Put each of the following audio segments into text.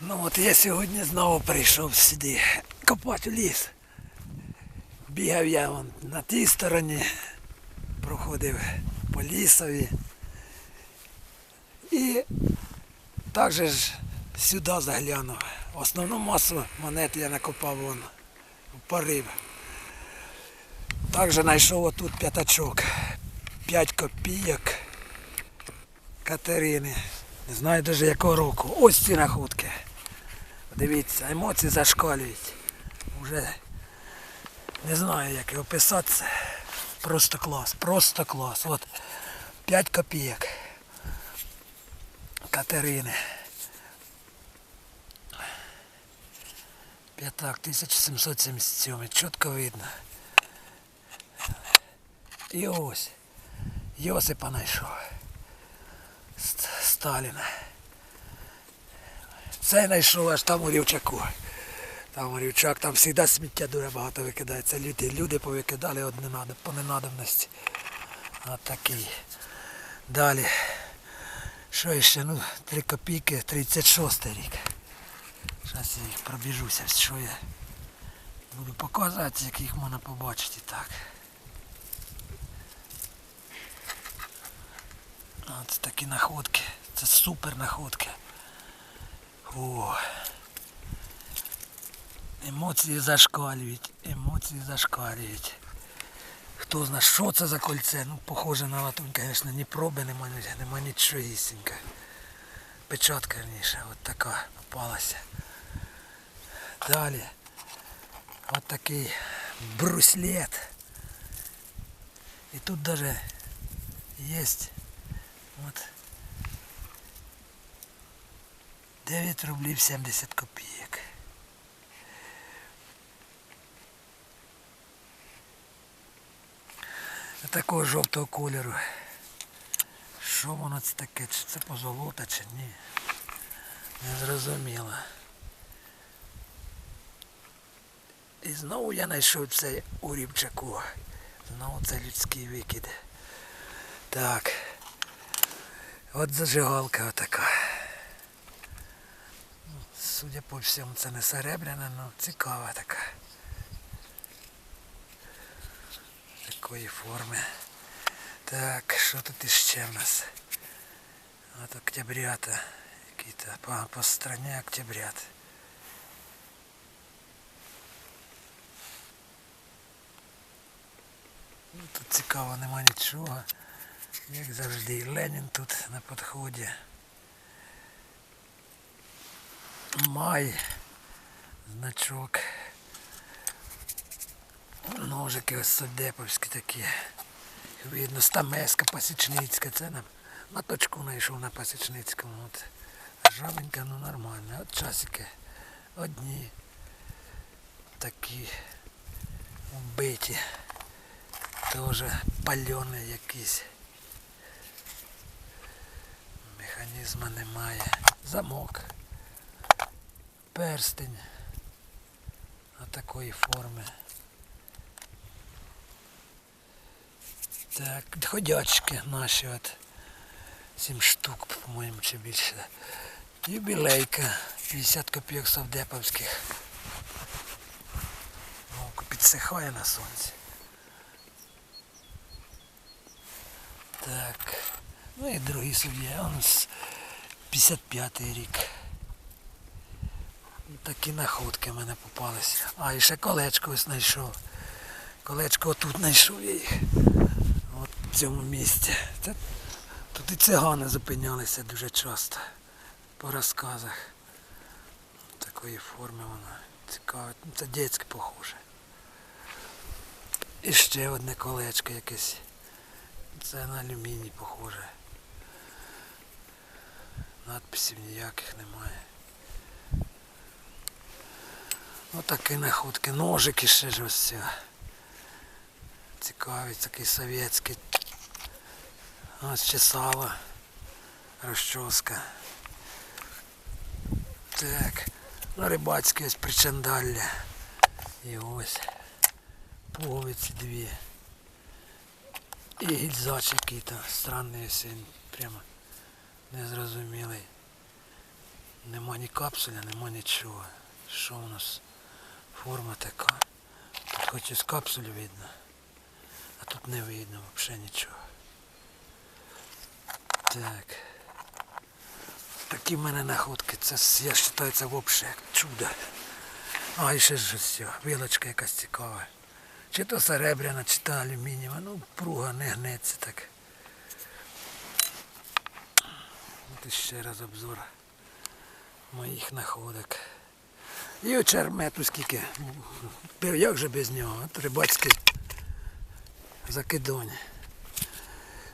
Ну от я сьогодні знову прийшов сюди копати ліс. Бігав я вон на тій стороні, проходив по лісові. І також сюди заглянув. Основну масу монет я накопав вон в порив. Також знайшов отут п'ятачок. 5 копійок Катерини. Не знаю даже якого року. Ось ці находки. Дивіться, емоції зашкалюють. Уже не знаю, як його писати. це. Просто клас, просто клас. От 5 копійок. Катерини. П'ятак 1777. Чітко видно. І ось. Йосипа знайшов. Ст- Сталіна. Це знайшов аж там у рівчаку. Там у рівчак, там завжди сміття дуже багато викидається. Люди, люди повикидали од ненадоб, по ненадобності. От такий. Далі. Що ще? Ну, 3 копійки, 36 рік. Зараз я їх пробіжуся, що я буду показувати, як їх можна побачити так. От такі находки. Це супер находки. О. Емоції зашкалюють, емоції зашкалюють. Хто знає, що це за кольце? Ну, похоже на латунь, звісно, ні проби нема, нема нічогісінька. Печатка верніше, от така попалася. Далі. От такий бруслет. І тут даже есть вот 9 рублів 70 копійок. Такого жовтого кольору. Що воно це таке? Чи це позолота, чи ні? Не зрозуміло. І знову я знайшов це у рівчаку. Знову це людський викид. Так. От зажигалка отака. Ну, Судя по всьому, це не серебряна, але цікава така. Такої форми. Так, що тут іще в нас? От октябрята. Які-то по, по стране октябрят. Ну, Тут цікаво нема нічого. Як завжди, Ленін тут на підході. Май. Значок. Ножики ось садеповські такі. Видно, стамеска пасічницька. Це на, на точку знайшов на пасічницькому. От. Жабенька, ну нормально. От часики. Одні. Такі вбиті. Теж пальоний якийсь. Механізма немає. Замок. Перстень. Отакої форми. Так, ходячки наші от. Сім штук, по-моєму, чи більше. Юбілейка. 50 копійок совдеповських. Вовк підсихає на сонці. Так. Ну і другий суддя, он з 55-й рік. Такі находки в мене попалися. А, і ще колечко ось знайшов. Колечко отут знайшов я їх. От в цьому місці. Це, тут і цигани зупинялися дуже часто. По розказах. Такої форми воно цікаве. Ну, Це дітське похоже. І ще одне колечко якесь. Це на алюміній похоже. Надписів ніяких немає. Отакі находки. Ножики ще ж ось. це. Цікавий такий совєтський. Ось чесала. Розчоска. Так. Ну, рибацьке ось причандалля. І ось. Пуговиці дві. І гільзач який-то странний ось він прямо незрозумілий. Нема ні капсуля, нема нічого. Що у нас? Форма така. Тут хоч із капсуль видно. А тут не видно взагалі нічого. Так. Такі в мене находки. Це я вважаю, це взагалі чудо. А, і ще ж все. Вилочка якась цікава. Чи то серебряна, чи то алюмінієва. Ну, пруга не гнеться так. От ще раз обзор моїх находок. І очермету скільки. Як же без нього? От рибацький закидоні.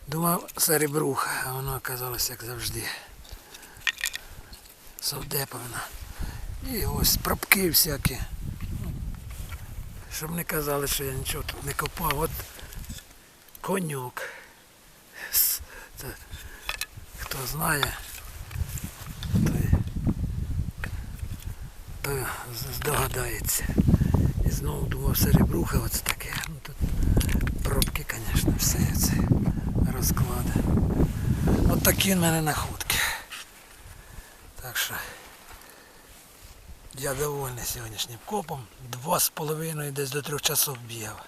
Думав серебруха, а воно оказалось як завжди. Совдеповна. І ось пробки всякі. Щоб не казали, що я нічого тут не копав. От конюк. Це, хто знає, той з- здогадається. І знову думав серебруха оце таке. Ну, тут пробки, звісно, все це розклади. От такі в мене находки. Так що я довольний сьогоднішнім копом. Два з половиною десь до трьох часов бігав.